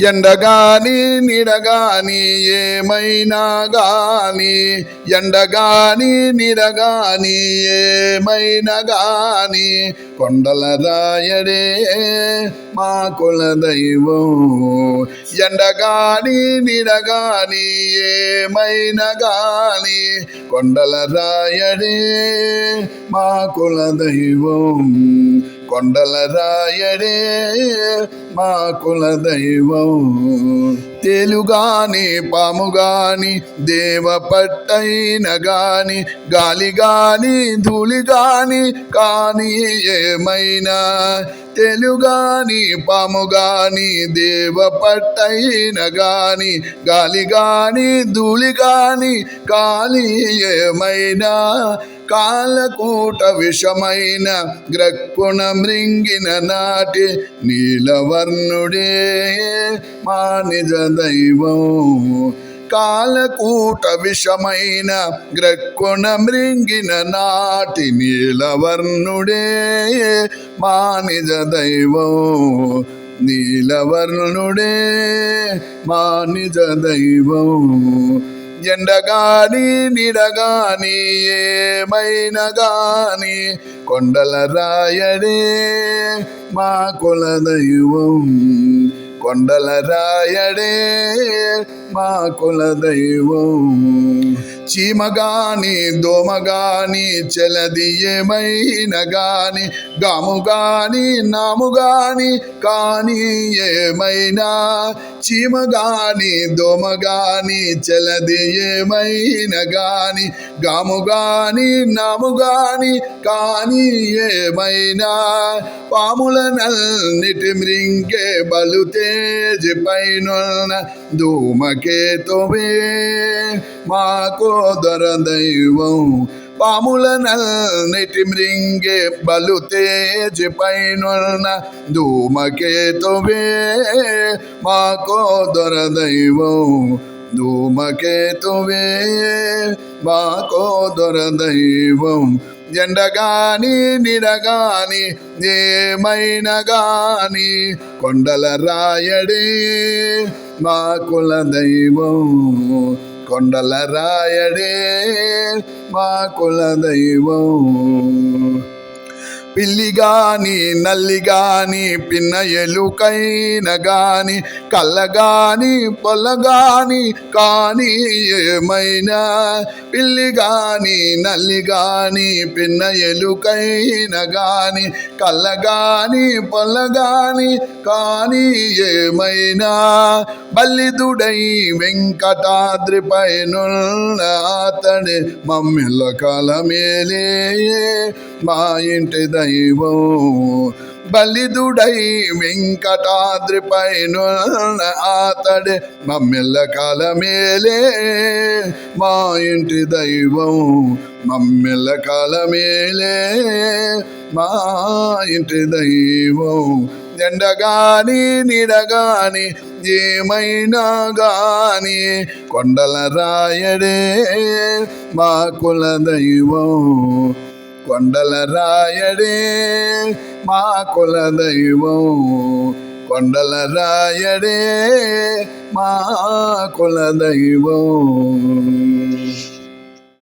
ఎండగాని నిడగాని ఏమైనా గాని ఎండగాని నిడగాని ఏమైనా గాని కొండల రాయడే మా కుల దైవం ఎండగాని నిడగాని ఏమైనా గాని కొండల రాయడే మా కుల దైవం కొండల రాయడే మా కుల దైవం. తేలుగాని పాముగాని దేవ పట్టైన గాని గాలి గాని ధూళి గాని కాని ఏమైనా తెలుగాని పాము గాని దేవ పట్టైన గాని గాలి గాని ధూళి గాని కాలి ఏమైనా కాలకూట విషమైన గ్రక్కుణ మృంగిన నాటి నీలవర్ణుడే మా నిజ దైవం కాలకూట విషమైన గ్రక్కుణ మృంగిన నాటి నీలవర్ణుడే. మా నిజ దైవం నీలవర్ణుడే. మా నిజ దైవం ఎండగాని నిడగాని ఏమైనా గాని కొండల రాయడే. మా కుల దైవం కొండల రాయడే. మా కుల దైవం. చీమగాని దోమగాని చెలది ఏమైనా గాని గాము గాని నాము గాని కాని ఏమైనా. చీమగాని దోమగాని చెలది ఏమైనా గాని గాము గాని నాము గాని కాని ఏమైనా. పాముల నల్నిటి మృంగే బలు తేజ పైనున్న ధూమకేతువే మాకో దొర దైవం. పాముల నల్నిటి మృంగే బలు తేజ పైనున్న ధూమకేతువే మాకో దొర దైవం. ధూమకేతువే మాకో దొర దైవం. ఎండగాని నిడగాని ఏమైనా గాని కొండల రాయడే మా కుల దైవం. కొండల రాయడే మా కుల దైవం. పిల్లి గాని నల్లి గాని పిన్న ఎలుకైన గాని కళ్ళ గాని పొల్ల గాని కాని ఏమైనా? పిల్లి గాని నల్లి గాని పిన్న ఎలుకైన గాని కళ్ళ గాని పొల్ల గాని కాని ఏమైనా? బల్లిదుడై వెంకటాద్రి పైనున్న అతడి మమ్మిల కాలమేలే. మా ఇంటి దైవం బలిదుడై వెంకటాద్రి పైనున్న అతడి మమ్మిల కాలమేలే. మా ఇంటి దైవం మమ్మిల కాలమేలే. మా ఇంటి దైవం ఎండగాని నిడగాని ఏమైనా గాని కొండల రాయడే మా కుల దైవం. కొండల రాయడే మా కుల దైవం. కొండల రాయడే మా కుల దైవం.